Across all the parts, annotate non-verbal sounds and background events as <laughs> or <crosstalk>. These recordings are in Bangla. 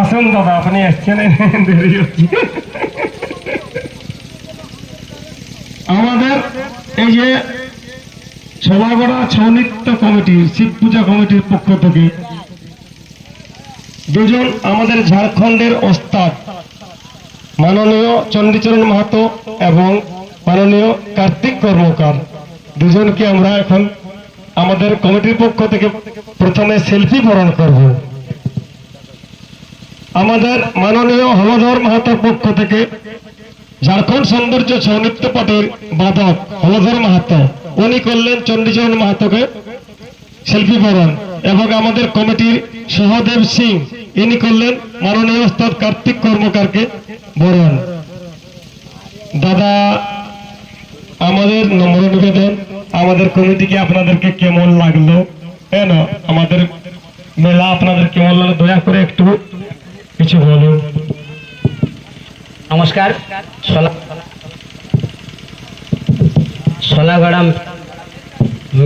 আসুন দাদা, আপনি এসছেন দেরি হচ্ছে। আমাদের এই যে সভাগড়া ছৌ নৃত্য কমিটি, শিব পূজা কমিটির পক্ষ থেকে দুজন আমাদের ঝাড়খণ্ডের ওস্তাদ, মাননীয় চণ্ডীচরণ মাহাতো এবং মাননীয় কার্তিক কর্মকার, দুজনকে আমরা এখন আমাদের কমিটির পক্ষ থেকে প্রথমে সেলফি বরণ করব। আমাদের মাননীয় হলধর মাহাতোর পক্ষ থেকে ঝাড়খণ্ড সৌন্দর্য সৌনৃত্য পাটের বাদক হলধর মাহাতো, উনি করলেন চণ্ডীচরণ মাহাতোকে শিল্পী বরণ এবং আমাদের কমিটির সহদেব সিং, ইনি করলেন মাননীয় ওস্তাদ কার্তিক কর্মকারকে বরণ দাদা, আমাদের নম্র নিবেদন, আমাদের কমিটিকে আপনাদেরকে কেমন লাগল? কেন আমাদের মেলা আপনাদের কেমন লাগল? দয়া করে একটু কিছু বলুন নমস্কার সোলা- সোলাগড়া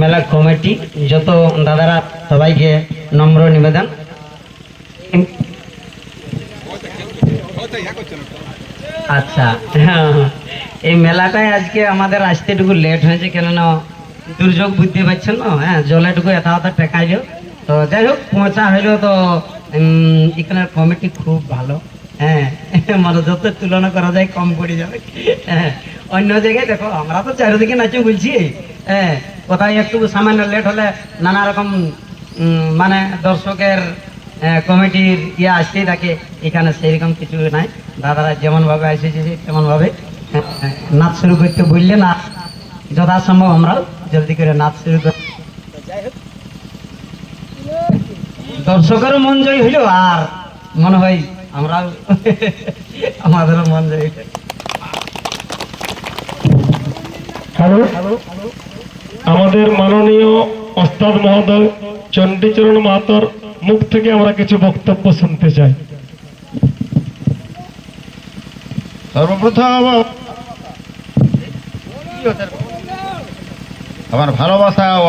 মেলা কমিটি, যত দাদারা সবাইকে নম্র নিবেদন। আচ্ছা হ্যাঁ এই মেলাটায় আজকে আমাদের আসতে একটু লেট হয়েছে, কেননা দুর্যোগ বুঝতে পারছেন না হ্যাঁ জলেটুকু এত এত টেকাইল তো যাই হোক, পৌঁছা হইল তো এখানের কমিটি খুব ভালো। হ্যাঁ মানে যত তুলনা করা যায় কম পড়ে যাবে। হ্যাঁ অন্য জায়গায় দেখো, আমরা তো চারিদিকে নাচে বলছি। হ্যাঁ কোথায় একটু সামান্য লেট হলে নানা রকম মানে দর্শকের কমিটির ইয়ে আসতেই থাকে। এখানে সেইরকম কিছু নাই। দাদারা যেমন ভাবে এসেছে তেমন ভাবে নাচ শুরু করতে বললে না, যথাসম্ভব আমরাও জলদি করে নাচ শুরু করি। দর্শকেরও মন জয় হইল আর মনে হয় আমরাও <laughs> আমাদেরও মন জয় হইল। হ্যালো? আমাদের মাননীয় ওস্তাদ মহোদয় চণ্ডীচরণ মাহাতর মুখ থেকে আমরা কিছু বক্তব্য শুনতে চাই। সর্বপ্রথম আমার ভালোবাসা ও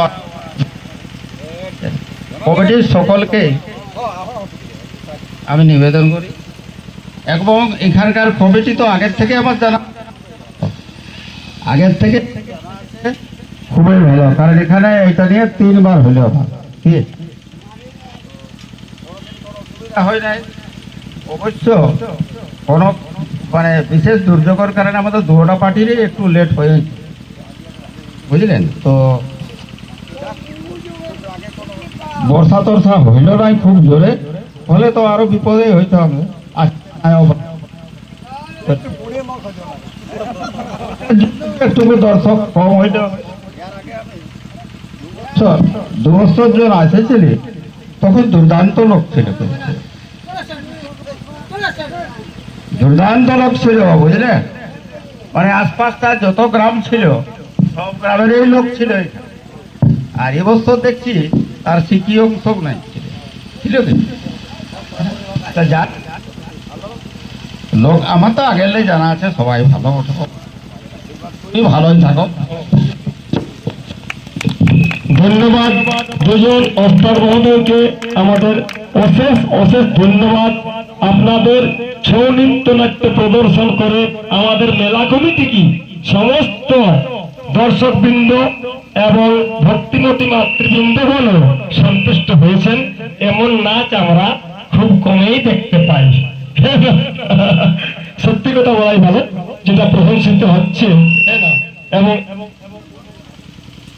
কমিটির সকলকে আমি নিবেদন করি। এবং এখানকার কমিটি তো আগের থেকে আমার জানা আগের থেকে খুবই ভালো, কারণ এখানে এটা নিয়ে তিনবার হলো আমার কি? হয় নাই। অবশ্য কোনো মানে বিশেষ দুর্যোগের কারণে আমাদের দুটা পার্টিরই একটু লেট হয়ে বুঝলেন? তো বর্ষা টর্ষা হইল নাই খুব জোরে, হলে তো আরও বিপদে হইতে হবে। একটু দর্শক কম হইল দু বছর জন এসেছিলি তখন দুর্দান্ত লোক ছিল। দুর্দান্ত লোক ছিল, বুঝলে? মানে আশপাশটা যত গ্রাম ছিল, সব গ্রামেরই লোক ছিল। আর এবছর দেখছি তার সিকি অংশ নাই। ছিল ছিল কি তা যাক। লোক আমার তো আগের জানা আছে, সবাই ভালো তুমি ভালোই থাকো। ধন্যবাদ দুজন ওস্তাদ মহোদয়কে। আমাদের অশেষ অশেষ ধন্যবাদ। আপনাদের ছৌ নৃত্য নাট্য প্রদর্শন করে আমাদের মেলা কমিটি কি? সমস্ত দর্শকবৃন্দ এবং ভক্তিমতী মাতৃবৃন্দ বলে সন্তুষ্ট হয়েছেন। এমন নাচ আমরা খুব কমেই দেখতে পাই। <laughs> সত্যি কথা বলাই ভালো যেটা প্রশংসিত হচ্ছে? এবং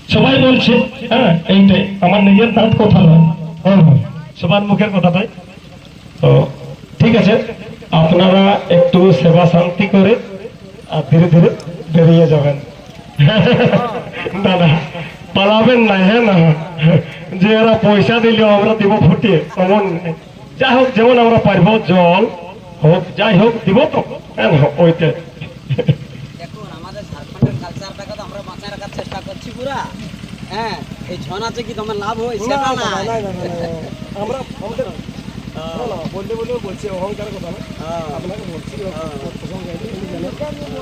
সবাই বলছে হ্যাঁ এইটাই আমার নিজের দাঁত কথা নয়। হ্যাঁ, হ্যাঁ, সবার মুখের কথা নয় তো ঠিক আছে আপনারা একটু সেবা শান্তি করে আর ধীরে ধীরে বেরিয়ে যাবেন। পালাবেন না হ্যাঁ না যে এরা পয়সা দিলেও আমরা দিব ফুটিয়ে এমন যাই হোক যেমন আমরা পারব জল হোক যাই হোক দিব তো হ্যাঁ না ওইটা দেখুন আমাদের ঝাড়খণ্ডের কালচারটাকে তো আমরা বাঁচায় রাখার চেষ্টা করছি পুরা হ্যাঁ এই ছৌ নাচে কি তোমার লাভ হয় সেটা না আমরা বললে বলেও বলছি অহংকার কথা না আপনাকে বলছি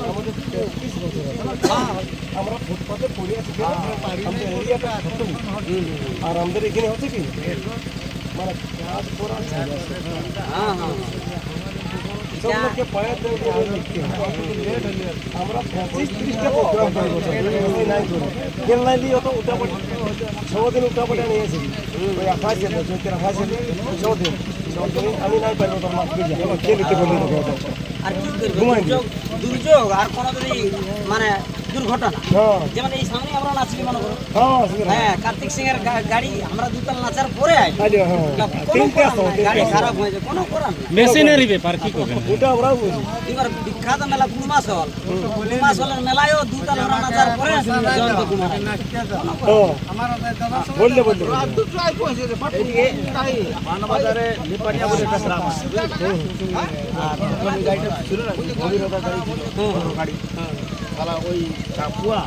আমাদের তেত্রিশ বছর আছে। আমরা ফুটপাতে পড়ে আছি আর আমাদের এখানে হচ্ছে কি? হ্যাঁ হ্যাঁ। আমরা পঁচিশ ত্রিশটা প্রোগ্রাম করে বছর নাই করে কেন নাই দিয়ে অত উঠাপট ছদিন উঠাপটে নিয়েছি ওই দিন চৈতের দিন ছদিন ছদিন আমি নাই পারব তোর মাছ কে কে নিতে বললি আর কি ঘুমাই দুর্যোগ আর কোনো মানে দুর্ঘটনা। হ্যাঁ। যেমন এই সামনে আমরা নাচলি মনে করো। হ্যাঁ হ্যাঁ কার্তিক সিং এর গাড়ি আমরা দুতাল নাচার পরে আই আরে হ্যাঁ। গাড়ি খারাপ হয়েছে কোনো করার মেশিনারি ব্যাপার কি করবেন? ওটা আমরাও বুঝি। এবার বিখ্যাত মেলা কুমাস হল কুমাস হলের মেলায়ও দুতাল আমরা নাচার পরে জয়ন্ত কুমার হ্যাঁ। বললে বললে মানবাজারে লিপাটিয়া বলে একটা গ্রাম আছে আর গাড়িটা ছিল না গাড়ি। তারা ওই চাপুয়া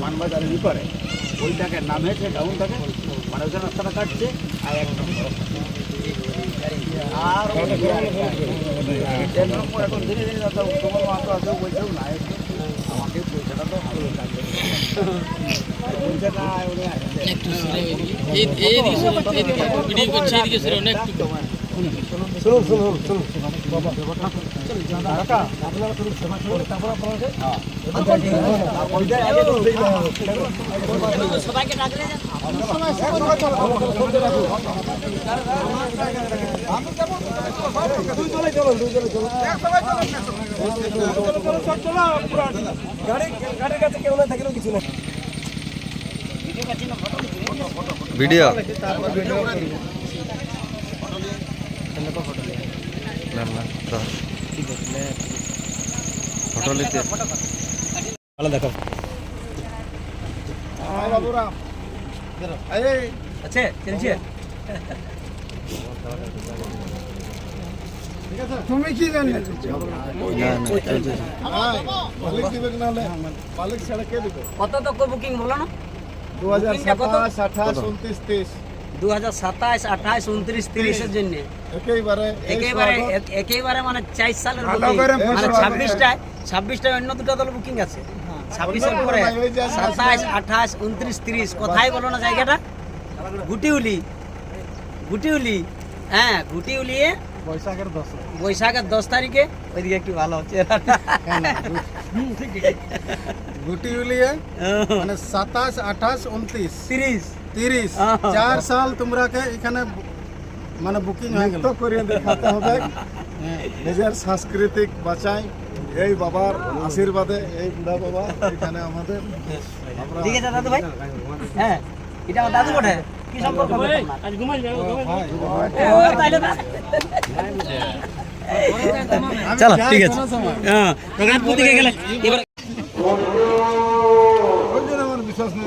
মানবাজারে লিপারে ওইটাকে নামেছে ডাউন থাকে মানে ওখানে রাস্তাটা কাটছে আর একটা আর দেড় নম্বর এখন ধীরে ধীরে দাদা তোমার মাতো আছে বলছেও না একটু আমাকে পয়সাটা তো ভালো লাগবে না উনি আসছে ভিডিও করছে এদিকে সরে অনেক শুনুন শুনুন শুনুন আপনারা শুধু সেবা করুন তারপর আপনাকে সবাইকে যে গাড়ির কাছে কেউ না না ভিডিও না না ফটো নিতে ভালো দেখো। বাবুরা। এই চলছে তুমি কি জানি কত তো বুকিং বলো না। দু হাজার সাতাশ আঠাশ উনত্রিশ তিরিশ। দু হাজার সাতাশ আঠাশ উনত্রিশ তিরিশের জন্য। একেবারে একেবারে মানে চার সালের মানে ছাব্বিশটায় ছাব্বিশটায় অন্য দুটো দল বুকিং আছে। ছাব্বিশের পরে। সাতাশ আঠাশ উনত্রিশ তিরিশ কোথায় বলো না জায়গাটা। গুটিউলি। গুটিউলি। হ্যাঁ গুটিউলিয়ে বৈশাখের দশ বৈশাখের দশ তারিখে। ওইদিকে একটু ভালো হচ্ছে। গুটি উলিয়ে মানে সাতাশ আঠাশ উনত্রিশ। তিরিশ। তিরিশ। হ্যাঁ। চার সাল তোমরা এখানে মানে বুকিং হয়ে গেল। করিয়ে দেখাতে হবে। নিজের সাংস্কৃতিক বাঁচাই এই বাবার আশীর্বাদে এই বুড়া বাবা এখানে আমাদের। ঠিক আছে দাদু ভাই? হ্যাঁ এটা আমার দাদু বটে। কি সম্পর্ক আজ ঘুমাই যাব ও, তাইলে না। চলো ঠিক আছে। হ্যাঁ রঘুনাথপুর গেলে। এবার আমার বিশ্বাস নেই।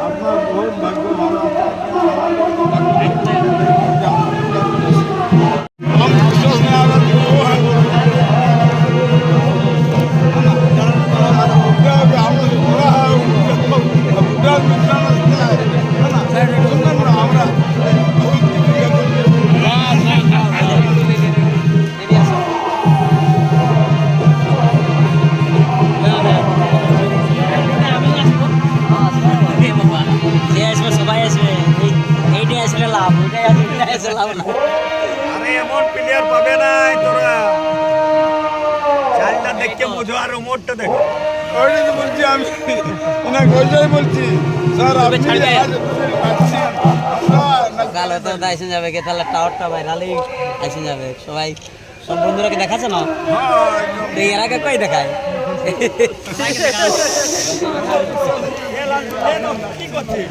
আপনার বহুত ভাগ্য ভালো हम আরে এমন প্লেয়ার পাবে না তোরা। চালটা দেখে বুঝো আর মোটটা দেখো। ওইটাই তো বলছি আমি ওনাকে ওইটাই বলছি। স্যার আপনি কাল হয়তো আইসে যাবে কে তাহলে টাওয়ারটা ভাইরালই আইসে যাবে। সবাই সব বন্ধুরাকে দেখাচ্ছে না? এর আগে কই দেখায়? কি করছিস?